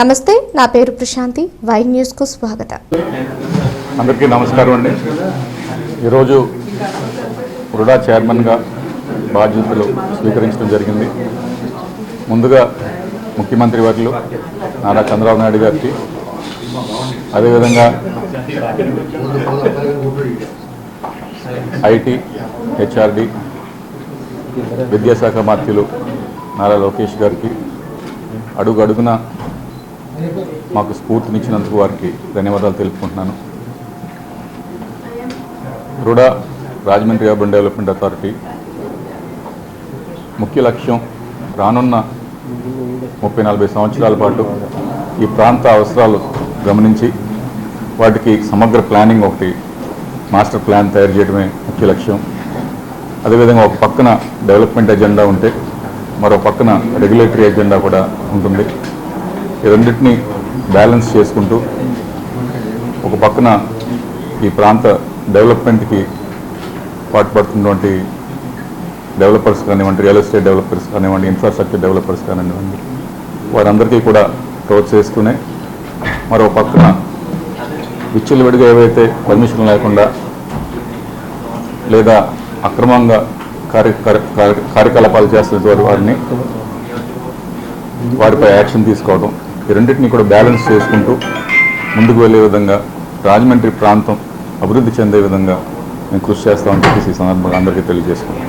నమస్తే నా పేరు ప్రశాంతి. వై న్యూస్కు స్వాగతం. అందరికీ నమస్కారం అండి. ఈరోజు రుడా చైర్మన్గా బాధ్యతలు స్వీకరించడం జరిగింది. ముందుగా ముఖ్యమంత్రి వర్యులు నారా చంద్రబాబు నాయుడు గారికి అదేవిధంగా ఐటీ హెచ్ఆర్డి విద్యాశాఖ మంత్రులు నారా లోకేష్ గారికి అడుగు అడుగున మాకు స్ఫూర్తినిచ్చినందుకు వారికి ధన్యవాదాలు తెలుపుకుంటున్నాను. RUDA Rajahmundry urban development authority. ముఖ్య లక్ష్యం రానున్న ముప్పై నలభై సంవత్సరాల పాటు ఈ ప్రాంత అవసరాలు గమనించి వాటికి సమగ్ర ప్లానింగ్ ఒకటి మాస్టర్ ప్లాన్ తయారు చేయడమే ముఖ్య లక్ష్యం. అదేవిధంగా ఒక పక్కన డెవలప్మెంట్ ఎజెండా ఉంటే మరో పక్కన రెగ్యులేటరీ ఎజెండా కూడా ఉంటుంది. ఈ రెండింటిని బ్యాలెన్స్ చేసుకుంటూ ఒక పక్కన ఈ ప్రాంత డెవలప్మెంట్కి పాటుపడుతున్నటువంటి డెవలపర్స్ కానివ్వండి రియల్ ఎస్టేట్ డెవలపర్స్ కానివ్వండి ఇన్ఫ్రాస్ట్రక్చర్ డెవలపర్స్ కానివ్వండి వారందరికీ కూడా ప్రోత్సహిస్తూనే మరో పక్కన విచ్చులు విడిగా ఏవైతే పర్మిషన్ లేకుండా లేదా అక్రమంగా కార్య- కార్యకలాపాలు చేస్తున్న వారిని వారిపై యాక్షన్ తీసుకోవడం ఈ రెండింటిని కూడా బ్యాలెన్స్ చేసుకుంటూ ముందుకు వెళ్ళే విధంగా రాజమండ్రి ప్రాంతం అభివృద్ధి చెందే విధంగా మేము కృషి చేస్తామని చెప్పేసి ఈ సందర్భంగా అందరికీ తెలియజేసుకుంటాం